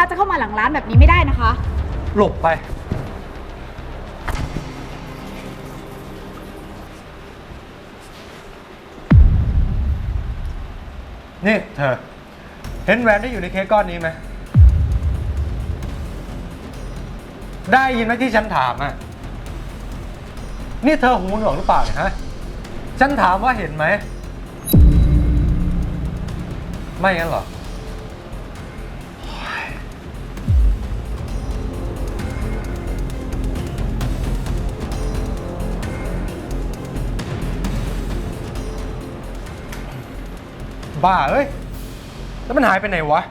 ค้าจะเข้ามาหลังร้านแบบนี้ไม่ได้นะคะ หลบไป นี่เธอ เห็นแหวนที่อยู่ในเค้กก้อนนี้ไหม ได้ยินไหมที่ฉันถามอะ นี่เธอหูหนวกหรือเปล่าเนี่ยฮะ ฉันถามว่าเห็นไหม ไม่งั้นเหรอ บ้าเอ้ย แล้วมันหายไปไหนวะ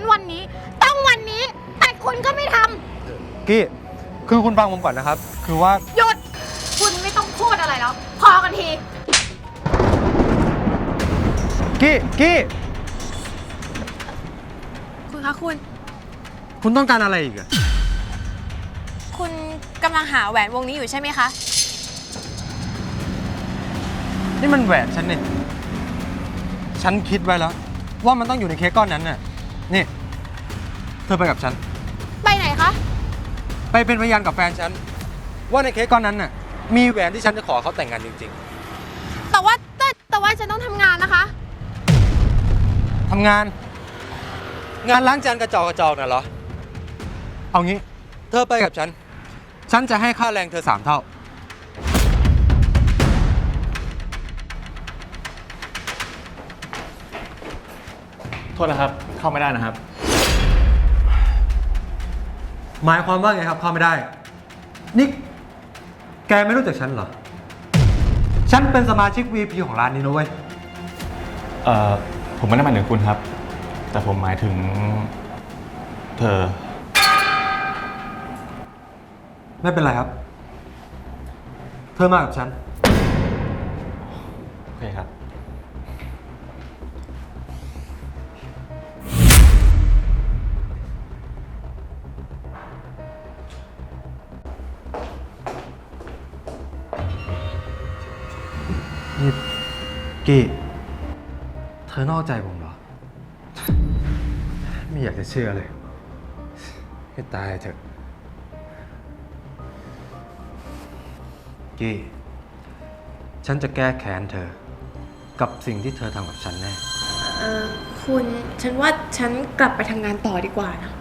นฉันวันนี้ ต้องวันนี้ แต่คุณก็ไม่ทำกี้คือคุณฟังผมก่อนนะครับ คือว่าหยุด คุณไม่ต้องพูดอะไรแล้ว พอกันที กี้กี้คุณคะคุณ คุณต้องการอะไรอีกอะคุณกำลังหาแหวนวงนี้อยู่ใช่ไหมคะ นี่มันแหวนฉันเนี่ยฉันคิดไว้แล้ว ว่ามันต้องอยู่ในเค้กก้อนนั้นน่ะ นี่ เธอไปกับฉัน ไปไหนคะ ไปเป็นพยานกับแฟนฉัน ว่าในเค้กก้อนนั้นน่ะ มีแหวนที่ฉันจะขอเขาแต่งงานจริง แต่ว่าแต่แต่ว่าฉันต้องทำงานนะคะ ๆทำงาน งานล้างจานกระจอกกระจอกน่ะเหรอ เอางี้ เธอไปกับฉัน ฉันจะให้ค่าแรงเธอสามเท่า โทษนะครับ เข้าไม่ได้นะครับ หมายความว่าไงครับเข้าไม่ได้ นี่แกไม่รู้จักฉันเหรอ ฉันเป็นสมาชิก VP ของร้านนี้นะเว้ย เอ่อ ผมไม่ได้หมายถึงคุณครับ แต่ผมหมายถึง เธอ ไม่เป็นไรครับ เธอมากับฉัน โอเคครับ กี้ เธอนอกใจผมเหรอ ไม่อยากจะเชื่อเลย ให้ตายเถอะ กี้ ฉันจะแก้แค้นเธอ กับสิ่งที่เธอทำกับฉันแน่ เออคุณฉันว่าฉันกลับไปทำงานต่อดีกว่านะ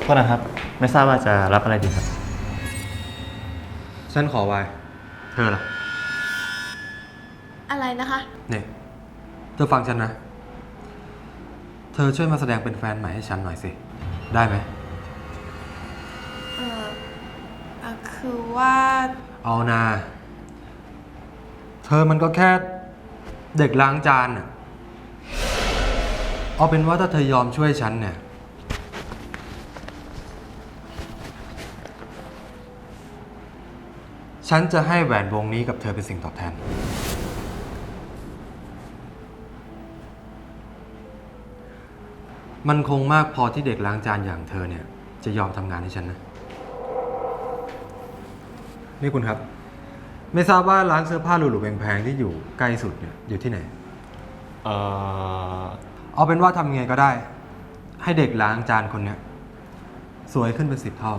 โทษนะครับ ไม่ทราบว่าจะรับอะไรดีครับ ฉันขอไว้เธอล่ะ อะไรนะคะ เนี่ยเธอฟังฉันนะ เธอช่วยมาแสดงเป็นแฟนใหม่ให้ฉันหน่อยสิ ได้ไหม เออเอ่อคือว่าเอานา เธอมันก็แค่เด็กล้างจานน่ะ เอาเป็นว่าถ้าเธอยอมช่วยฉันเนี่ย ฉันจะให้แหวนวงนี้กับเธอเป็นสิ่งตอบแทน มันคงมากพอที่เด็กล้างจานอย่างเธอเนี่ย จะยอมทำงานให้ฉันนะ นี่คุณครับ ไม่ทราบว่าร้านเสื้อผ้าหรูๆแพงๆที่อยู่ใกล้สุดเนี่ยอยู่ที่ไหน เอ่อ เอาเป็นว่าทำยังไงก็ได้ ให้เด็กล้างจานคนเนี้ยสวยขึ้นเป็นสิบเท่า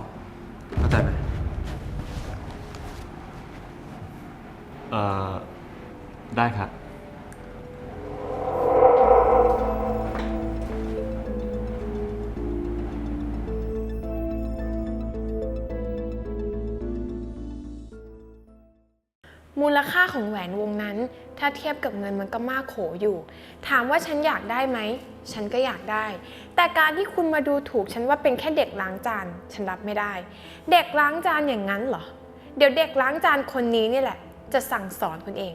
เข้าใจไหม เอ่อ ได้ครับ มูลค่าของแหวนวงนั้น ถ้าเทียบกับเงินมันก็มากโขอยู่ ถามว่าฉันอยากได้ไหม ฉันก็อยากได้ แต่การที่คุณมาดูถูกฉันว่าเป็นแค่เด็กล้างจาน ฉันรับไม่ได้ เด็กล้างจานอย่างนั้นเหรอ เดี๋ยวเด็กล้างจานคนนี้นี่แหละ จะสั่งสอนคุณเอง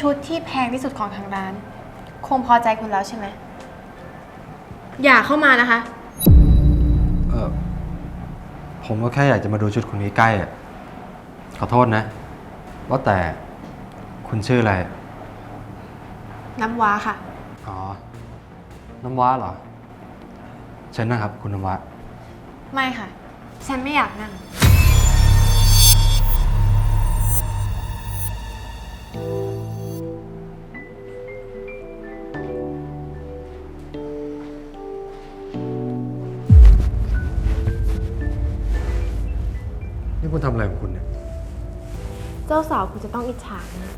ชุดที่แพงที่สุดของทางร้าน คงพอใจคุณแล้วใช่ไหม อย่าเข้ามานะคะ เออผมก็แค่อยากจะมาดูชุดคุณใกล้ๆอะขอโทษนะ ว่าแต่คุณชื่ออะไร น้ำว้าค่ะ อ๋อ น้ำว้าเหรอเชิญนะครับ คุณน้ำว้า ไม่ค่ะ ฉันไม่อยากนั่งนี่ เจ้าสาวคุณจะต้องอิจฉานะ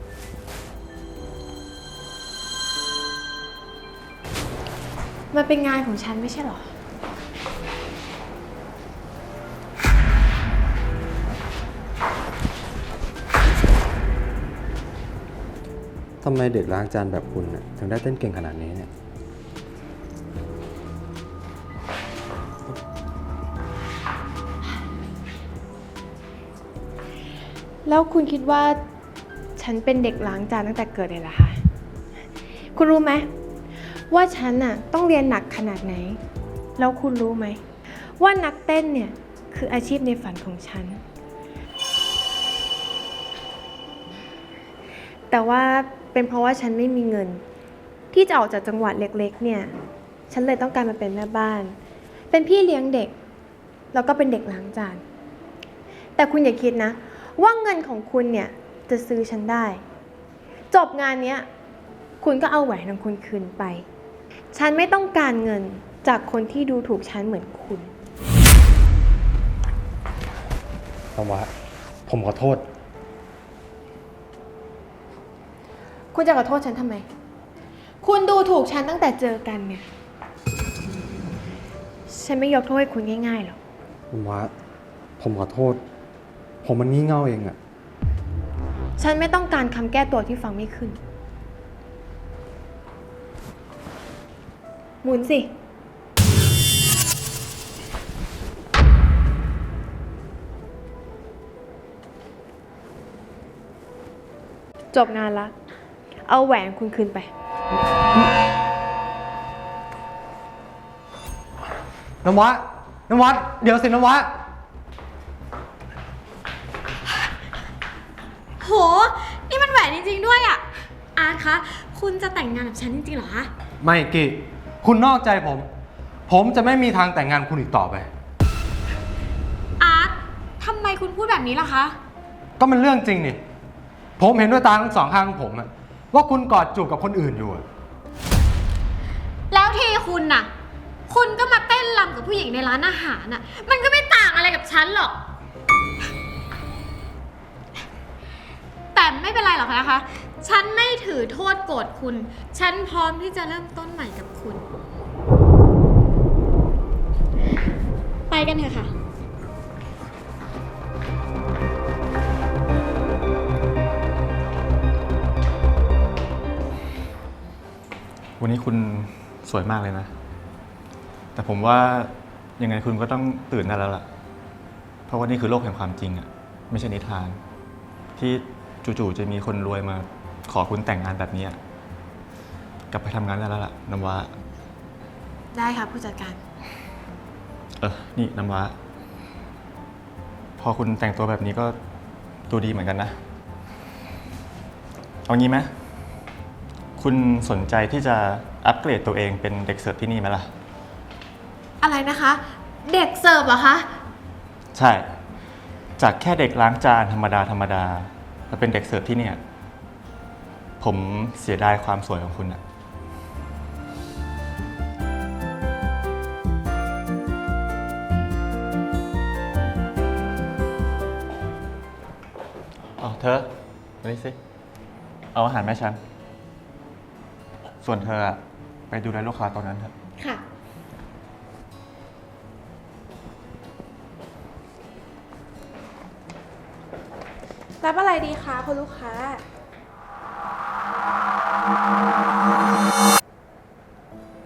มันเป็นงานของฉันไม่ใช่เหรอ ทำไมเด็กล้างจานแบบคุณน่ะถึงได้เต้นเก่งขนาดนี้เนี่ย แล้วคุณคิดว่า ฉันเป็นเด็กล้างจานตั้งแต่เกิดเลยเหรอคะ คุณรู้ไหมว่าฉันน่ะต้องเรียนหนักขนาดไหน แล้วคุณรู้ไหม ว่านักเต้นเนี่ย คืออาชีพในฝันของฉัน แต่ว่าเป็นเพราะว่าฉันไม่มีเงิน ที่จะออกจากจังหวัดเล็กๆ เนี่ย ฉันเลยต้องการมาเป็นแม่บ้าน เป็นพี่เลี้ยงเด็ก แล้วก็เป็นเด็กล้างจาน แต่คุณอย่าคิดนะ ว่าเงินของคุณเนี่ยจะซื้อฉันได้ จบงานเนี้ยคุณก็เอาแหวนของคุณคืนไป ฉันไม่ต้องการเงินจากคนที่ดูถูกฉันเหมือนคุณ น้ำว้าผมขอโทษ คุณจะขอโทษฉันทำไม คุณดูถูกฉันตั้งแต่เจอกันเนี่ย ฉันไม่ยกโทษให้คุณง่ายๆหรอก น้ำว้าผมขอโทษ ผมมันงี่เง่าเองอะฉันไม่ต้องการคำแก้ตัวที่ฟังไม่ขึ้น หมุนสิ จบงานละ เอาแหวนคุณคืนไป น้ำว้าน้ำว้าเดี๋ยวสิน้ำว้า โห นี่มันแหวนจริงๆด้วยอะอาร์ต คะ คุณจะแต่งงานกับฉันจริงๆเหรอคะ ไม่กี่คุณนอกใจผม ผมจะไม่มีทางแต่งงานคุณอีกต่อไป อาร์ตทำไมคุณพูดแบบนี้ล่ะคะ ก็มันเรื่องจริงนี่ ผมเห็นด้วยตาทั้งสองข้างของผมอะว่าคุณกอดจูบกับคนอื่นอยู่อะแล้วทีคุณน่ะ คุณก็มาเต้นรำกับผู้หญิงในร้านอาหารน่ะ มันก็ไม่ต่างอะไรกับฉันหรอก ไม่เป็นไรหรอกนะคะ ฉันไม่ถือโทษโกรธคุณ ฉันพร้อมที่จะเริ่มต้นใหม่กับคุณ ไปกันเถอะค่ะ วันนี้คุณสวยมากเลยนะ แต่ผมว่ายังไงคุณก็ต้องตื่นได้แล้วล่ะ เพราะว่านี่คือโลกแห่งความจริงอะไม่ใช่นิทาน ที่ จู่ๆจะมีคนรวยมาขอคุณแต่งงานแบบนี้อะกลับไปทำงานได้แล้วล่ะน้ำว้าได้ค่ะผู้จัดการ เออนี่น้ำว้าพอคุณแต่งตัวแบบนี้ก็ดูดีเหมือนกันนะ เอางี้ไหมคุณสนใจที่จะอัปเกรดตัวเองเป็นเด็กเสิร์ฟที่นี่ไหมล่ะ อะไรนะคะ เด็กเสิร์ฟเหรอคะ ใช่ จากแค่เด็กล้างจานธรรมดาธรรมดา มาเป็นเด็กเสิร์ฟที่เนี่ย ผมเสียดายความสวยของคุณอะอ๋อเธอมานี่สิ เอาอาหารแม่ฉัน ส่วนเธออะไปดูแลลูกค้าตอนนั้นเถอะ ค่ะ รับอะไรดีคะคุณลูกค้า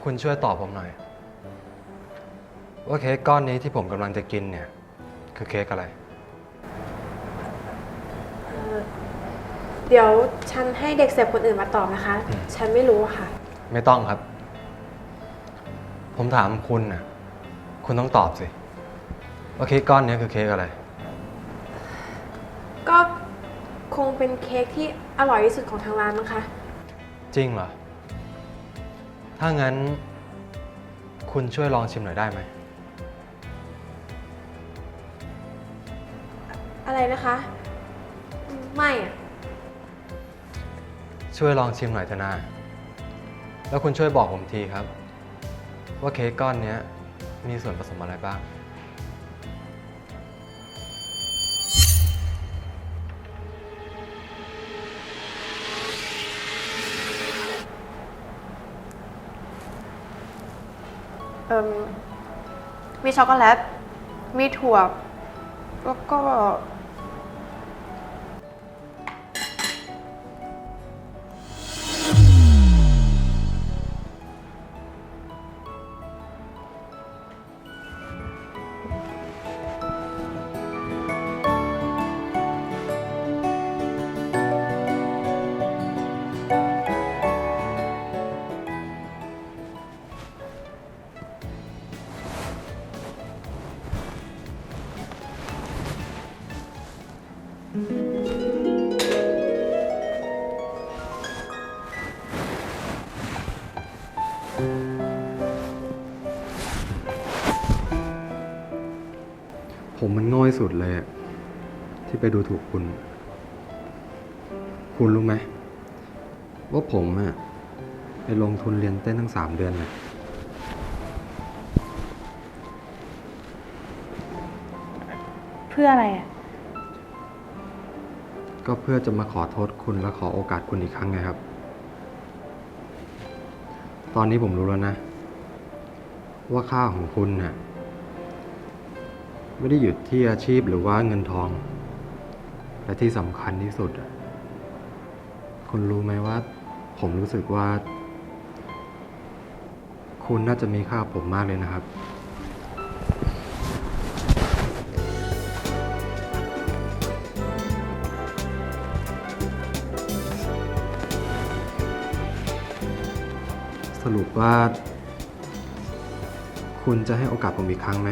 คุณช่วยตอบผมหน่อย ว่าเค้กก้อนนี้ที่ผมกำลังจะกินเนี่ย คือเค้กอะไร เดี๋ยวฉันให้เด็กเสิร์ฟคนอื่นมาตอบนะคะฉันไม่รู้อะค่ะ ไม่ต้องครับ ผมถามคุณนะคุณต้องตอบสิ ว่าเค้กก้อนนี้คือเค้กอะไร ก็ คงเป็นเค้กที่อร่อยที่สุดของทางร้านมั้งคะ จริงเหรอ ถ้างั้น คุณช่วยลองชิมหน่อยได้ไหม อะไรนะคะ ไม่อะช่วยลองชิมหน่อยเถอะนาแล้วคุณช่วยบอกผมทีครับ ว่าเค้กก้อนเนี้ยมีส่วนผสมอะไรบ้าง อิมมีช็อกโกแลต มีถั่ว แล้วก็ สุดเลยอะที่ไปดูถูกคุณ คุณรู้ไหมว่าผมอะไปลงทุนเรียนเต้นตั้งสามเดือนเลยเพื่ออะไรอะก็เพื่อจะมาขอโทษคุณและขอโอกาสคุณอีกครั้งไงครับ ตอนนี้ผมรู้แล้วนะ ว่าค่าของคุณน่ะ ไม่ได้หยุดที่อาชีพหรือว่าเงินทอง และที่สำคัญที่สุด คุณรู้ไหมว่า ผมรู้สึกว่า คุณน่าจะมีค่าผมมากเลยนะครับ สรุปว่า คุณจะให้โอกาสผมอีกครั้งไหม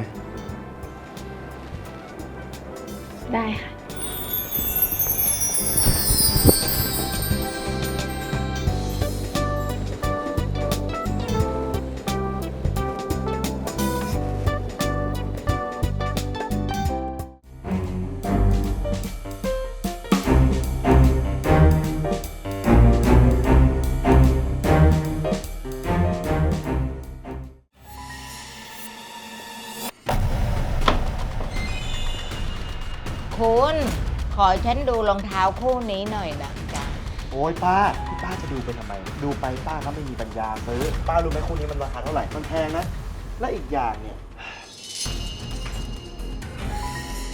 ได้ค่ะ ขอฉันดูรองเท้าคู่นี้หน่อยนะจ๊ะโอ้ยป้าที่ป้าจะดูไปทำไม ดูไปป้าก็ไม่มีปัญญาซื้อ ป้ารู้ไหมคู่นี้มันราคาเท่าไหร่ มันแพงนะ และอีกอย่างเนี่ย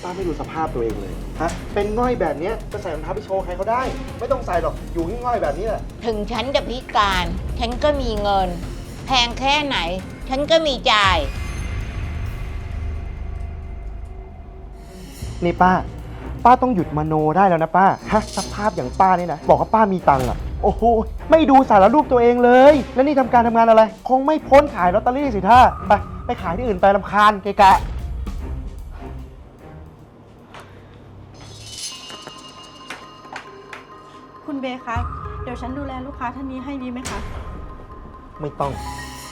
ป้าไม่ดูสภาพตัวเองเลย ฮะ เป็นง่อยแบบเนี้ยจะใส่รองเท้าไปโชว์ใครเขาได้ ไม่ต้องใส่หรอก อยู่ง่อยๆแบบนี้แหละ ถึงฉันจะพิการ ฉันก็มีเงิน แพงแค่ไหน ฉันก็มีจ่าย นี่ป้า ป้าต้องหยุดมโนได้แล้วนะป้าฮะสภาพอย่างป้านี่นะบอกว่าป้ามีตังค์อะโอ้โหไม่ดูสารรูปตัวเองเลย แล้วนี่ทำการทำงานอะไร คงไม่พ้นขายลอตเตอรี่สิท่าไปไปขายที่อื่นไปลำคาญเกะกะ คุณเบย์คะ เดี๋ยวฉันดูแลลูกค้าท่านนี้ให้ดีไหมคะ ไม่ต้อง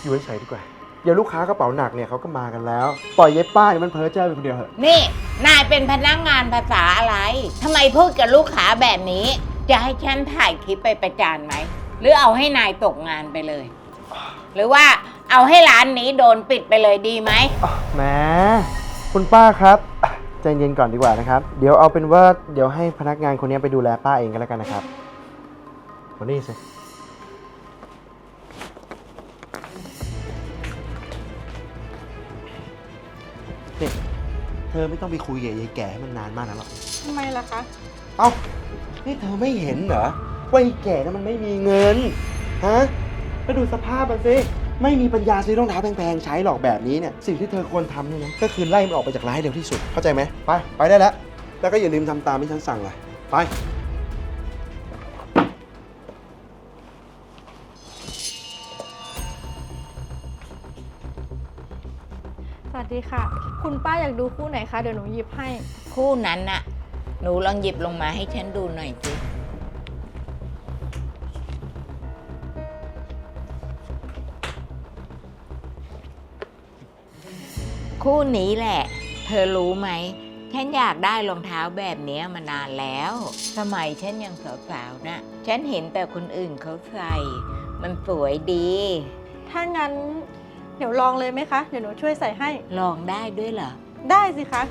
อยู่เฉยๆดีกว่า เดี๋ยวลูกค้ากระเป๋าหนักเนี่ยเขาก็มากันแล้ว ปล่อยเย็บป้าเนี่ยมันเพ้อเจ้อไปคนเดียวเถอะ นี่ นายเป็นพนักงานภาษาอะไรทำไมพูดกับลูกค้าแบบนี้ จะให้ฉันถ่ายคลิปไปประจานไหม หรือเอาให้นายตกงานไปเลย หรือว่าเอาให้ร้านนี้โดนปิดไปเลยดีไหม อะแหมคุณป้าครับอะใจเย็นก่อนดีกว่านะครับ เดี๋ยวเอาเป็นว่าเดี๋ยวให้พนักงานคนนี้ไปดูแลป้าเองก็แล้วกันนะครับมานี่สิ ธอไม่ต้องไปคุยกับยายแก่ให้มันนานมากนะหรอก ทำไมล่ะคะ เอ้า นี่เธอไม่เห็นเหรอ ว่าไอ้แก่นั้นมันไม่มีเงิน ฮะแล้วดูสภาพมันสิ ไม่มีปัญญาซื้อรองเท้าแพงๆ ใช้หรอกแบบนี้เนี่ย สิ่งที่เธอควรทำเนี่ยนะ ก็คือไล่มันออกไปจากร้านให้เร็วที่สุด เข้าใจไหม ไป ไปได้แล้ว แล้วก็อย่าลืมทำตามที่ฉันสั่งเลยไป ดีค่ะ คุณป้าอยากดูคู่ไหนคะเดี๋ยวหนูหยิบให้ คู่นั้นน่ะ หนูลองหยิบลงมาให้ฉันดูหน่อยสิคู่นี้แหละ เธอรู้ไหม ฉันอยากได้รองเท้าแบบเนี้ยมานานแล้ว สมัยฉันยังสาวๆนะ่ะฉันเห็นแต่คนอื่นเขาใส่ มันสวยดี ถ้างั้น เดี๋ยวลองเลยไหมคะ เดี๋ยวหนูช่วยใส่ให้ ลองได้ด้วยเหรอ ได้สิคะ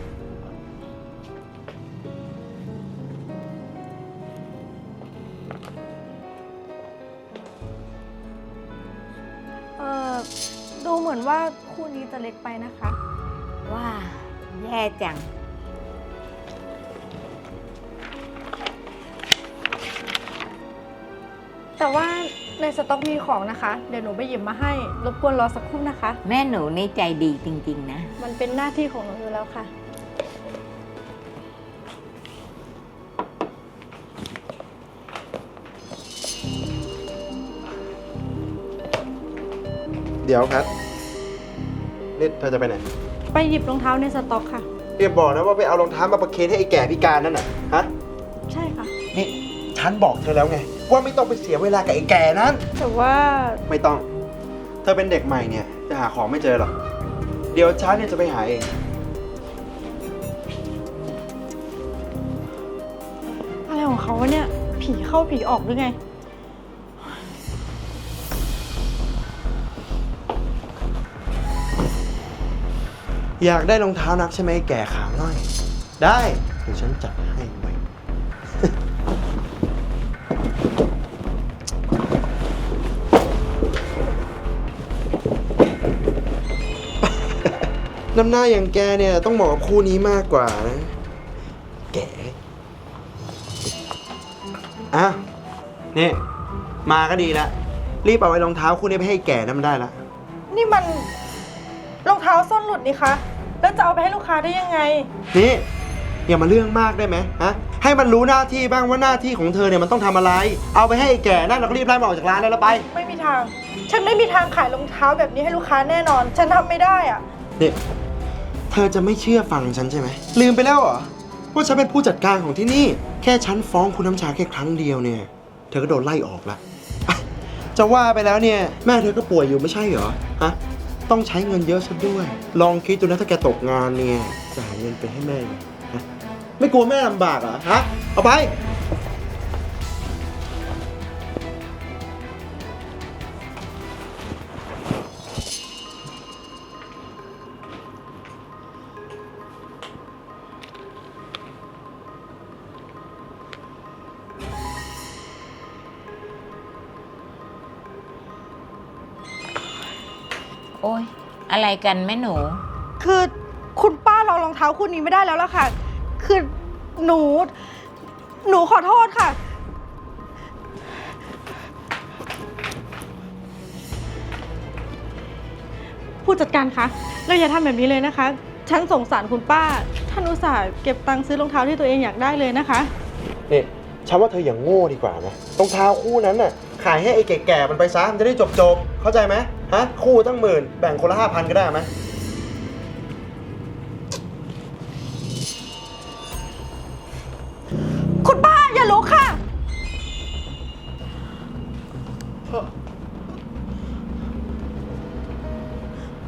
เอ่อ ดูเหมือนว่าคู่นี้จะเล็กไปนะคะ ว่า แย่จัง แต่ว่า ในสต็อกมีของนะคะ เดี๋ยวหนูไปหยิบมาให้ รบกวนรอสักครู่นะคะ แม่หนูนี่ใจดีจริง ๆ นะ มันเป็นหน้าที่ของหนูอยู่แล้วค่ะ เดี๋ยวครับนี่เธอจะไปไหนไปหยิบรองเท้าในสต็อกค่ะ เรียบบอกนะว่าไปเอารองเท้ามาประเคนให้ไอ้แก่พิการนั่นน่ะฮะใช่ค่ะนี่ ฉันบอกเธอแล้วไง ว่าไม่ต้องไปเสียเวลากับไอ้แก่นั้น แต่ว่าไม่ต้อง เธอเป็นเด็กใหม่เนี่ยจะหาของไม่เจอหรอก เดี๋ยวฉันเนี่ยจะไปหาเอง อะไรของเขาวะเนี่ย ผีเข้าผีออกหรือไง อยากได้รองเท้านักใช่ไหมไอ้แก่ขาน้อย ได้ เดี๋ยวฉันจัดให้ น้ำหน้าอย่างแกเนี่ยต้องเหมาะกับคู่นี้มากกว่านะ แก่อะนี่ มาก็ดีแล้วรีบเอาไอ้รองเท้าคู่นี้ไปให้แก่นั่นมันได้ละ นี่มันรองเท้าส้นหลุดนี่คะ แล้วจะเอาไปให้ลูกค้าได้ยังไง นี่อย่ามาเรื่องมากได้ไหมฮะให้มันรู้หน้าที่บ้างว่าหน้าที่ของเธอเนี่ยมันต้องทำอะไร เอาไปให้ไอ้แก่นั่นแล้วก็รีบไล่มันออกจากร้านได้แล้วไปไม่มีทาง ฉันไม่มีทางขายรองเท้าแบบนี้ให้ลูกค้าแน่นอน ฉันทำไม่ได้อะ นี่ เธอจะไม่เชื่อฟังฉันใช่ไหม ลืมไปแล้วเหรอ ว่าฉันเป็นผู้จัดการของที่นี่ แค่ฉันฟ้องคุณน้ำชาแค่ครั้งเดียวเนี่ย เธอก็โดนไล่ออกละอะจะว่าไปแล้วเนี่ย แม่เธอก็ป่วยอยู่ไม่ใช่เหรอ ฮะ ต้องใช้เงินเยอะซะด้วย ลองคิดดูนะถ้าแกตกงานเนี่ย จะหาเงินไปให้แม่ยังไงฮะไม่กลัวแม่ลำบากเหรอ ฮะ เอาไป อะไรกันแม่หนู คือคุณป้ารองรองเท้าคู่นี้ไม่ได้แล้วล่ะค่ะ คือหนู หนูขอโทษค่ะ ผู้จัดการคะเราอย่าทำแบบนี้เลยนะคะ ฉันสงสารคุณป้า ท่านอุตส่าห์เก็บตังค์ซื้อรองเท้าที่ตัวเองอยากได้เลยนะคะ นี่ฉันว่าเธออย่างโง่ดีกว่านะรองเท้าคู่นั้นน่ะขายให้ไอ้แก่ๆมันไปซะมันจะได้จบๆเข้าใจไหม ฮะคู่ตั้งหมื่นแบ่งคนละห้าพันก็ได้ไหมคุณป้าอย่าลุกค่ะ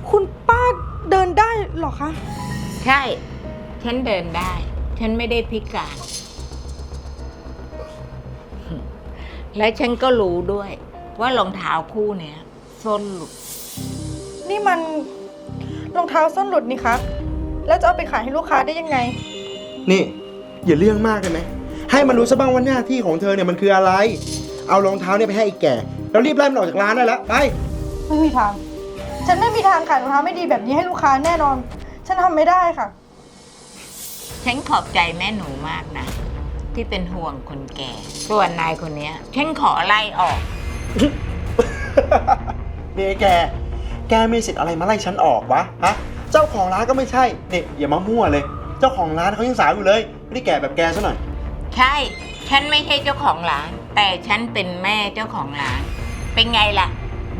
คุณป้าเดินได้เหรอคะ ใช่ ฉันเดินได้ ฉันไม่ได้พิการ และฉันก็รู้ด้วยว่ารองเท้าคู่เนี้ย ส้นหลุด นี่มันรองเท้าส้นหลุดนี่คะ แล้วจะเอาไปขายให้ลูกค้าได้ยังไง นี่ อย่าเรื่องมากได้ไหมให้มันรู้ซะบ้างว่าหน้าที่ของเธอเนี่ยมันคืออะไร เอารองเท้าเนี่ยไปให้ไอ้แก่ แล้วรีบไล่มันออกจากร้านได้แล้วไป ไม่มีทาง ฉันไม่มีทางขายรองเท้าไม่ดีแบบนี้ให้ลูกค้าแน่นอน ฉันทำไม่ได้ค่ะ ฉันขอบใจแม่หนูมากนะ ที่เป็นห่วงคนแก่ ส่วนนายคนเนี้ยฉันขอไล่ออก นี่ไอ้แก แกมีสิทธิ์อะไรมาไล่ฉันออกวะ ฮะ เจ้าของร้านก็ไม่ใช่นี่อย่ามามั่วเลย เจ้าของร้านเขายังสาวอยู่เลย ไม่ได้แก่แบบแกซะหน่อย ใช่ ฉันไม่ใช่เจ้าของร้าน แต่ฉันเป็นแม่เจ้าของร้าน เป็นไงล่ะ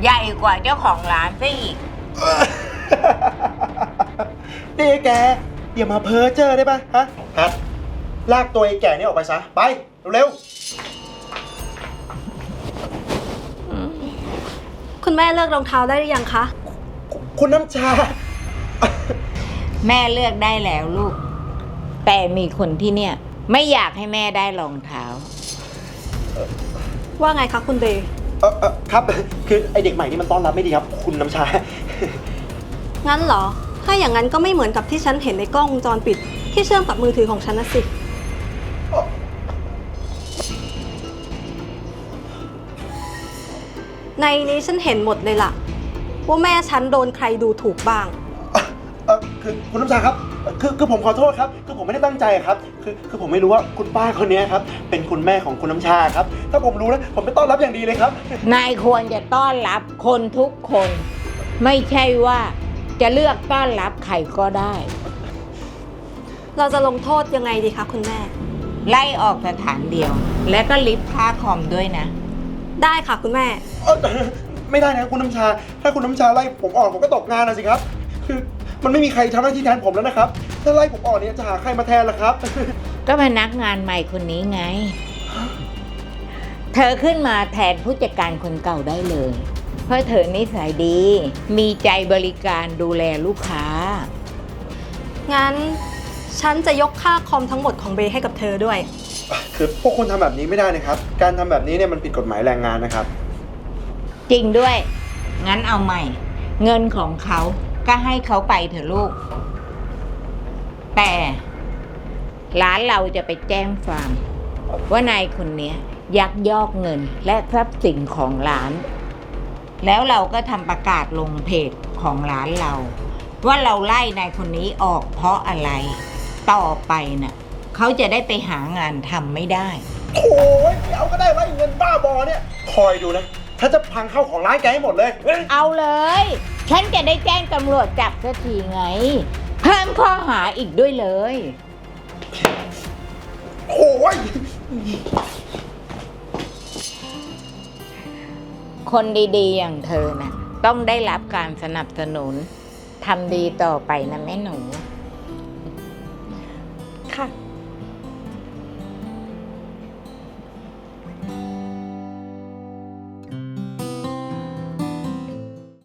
ใหญ่กว่าเจ้าของร้านซะอีก นี่ไอ้แกอย่ามาเพ้อเจ้อได้ปะฮะฮัทลากตัวไอ้แก่นี่ออกไปซะ ไป เร็ว คุณแม่เลิกรองเท้าได้หรือยังคะๆคุณน้ำชา แม่เลือกได้แล้วลูก แต่มีคนที่เนี่ย ไม่อยากให้แม่ได้รองเท้า ว่าไงคะคุณเดย์เออเออครับ คือไอเด็กใหม่นี่มันต้อนรับไม่ดีครับ คุณน้ำชา งั้นเหรอ ถ้าอย่างนั้นก็ไม่เหมือนกับที่ฉันเห็นในกล้องวงจรปิด ที่เชื่อมกับมือถือของฉันนะสิ ในนี้ฉันเห็นหมดเลยล่ะ ว่าแม่ฉันโดนใครดูถูกบ้าง เออคือคุณน้ำชาครับคือคือผมขอโทษครับ คือผมไม่ได้ตั้งใจครับคือคือผมไม่รู้ว่าคุณป้าคนนี้ครับ เป็นคุณแม่ของคุณน้ำชาครับ ถ้าผมรู้นะผมไปต้อนรับอย่างดีเลยครับ นายควรจะต้อนรับคนทุกคน ไม่ใช่ว่าจะเลือกต้อนรับใครก็ได้ เราจะลงโทษยังไงดีคะคุณแม่ ไล่ออกสถานเดียว และก็ลิฟต์ค่าคอมด้วยนะ ได้ค่ะคุณแม่ เอ้อไม่ได้นะคุณน้ำชา ถ้าคุณน้ำชาไล่ผมออกผมก็ตกงานนะสิครับ คือมันไม่มีใครทำหน้าที่แทนผมแล้วนะครับ ถ้าไล่ผมออกเนี่ยจะหาใครมาแทนล่ะครับ ก็พนักงานใหม่คนนี้ไง เธอขึ้นมาแทนผู้จัดการคนเก่าได้เลย เพราะเธอนิสัยดี มีใจบริการดูแลลูกค้า งั้น ฉันจะยกค่าคอมทั้งหมดของเบย์ให้กับเธอด้วย คือพวกคุณทำแบบนี้ไม่ได้นะครับ การทำแบบนี้เนี่ยมันผิดกฎหมายแรงงานนะครับ จริงด้วย งั้นเอาใหม่ เงินของเขาก็ให้เขาไปเถอะลูก แต่ร้านเราจะไปแจ้งฟามว่านายคนเนี้ยยักยอกเงินและทรัพย์สินของร้าน แล้วเราก็ทำประกาศลงเพจของร้านเรา ว่าเราไล่นายคนนี้ออกเพราะอะไร ต่อไปน่ะ เขาจะได้ไปหางานทำไม่ได้ โอ้ยไม่เอาก็ได้ว่าไอ้เงินบ้าบอเนี่ย คอยดูนะถ้าจะพังเข้าของร้านแกให้หมดเลยเฮ้ยเอาเลย ฉันจะได้แจ้งตำรวจจับสักทีไง เพิ่มข้อหาอีกด้วยเลย โอ้ยคนดีๆ อย่างเธอนะต้องได้รับการสนับสนุนทำดีต่อไปนะแม่หนูค่ะ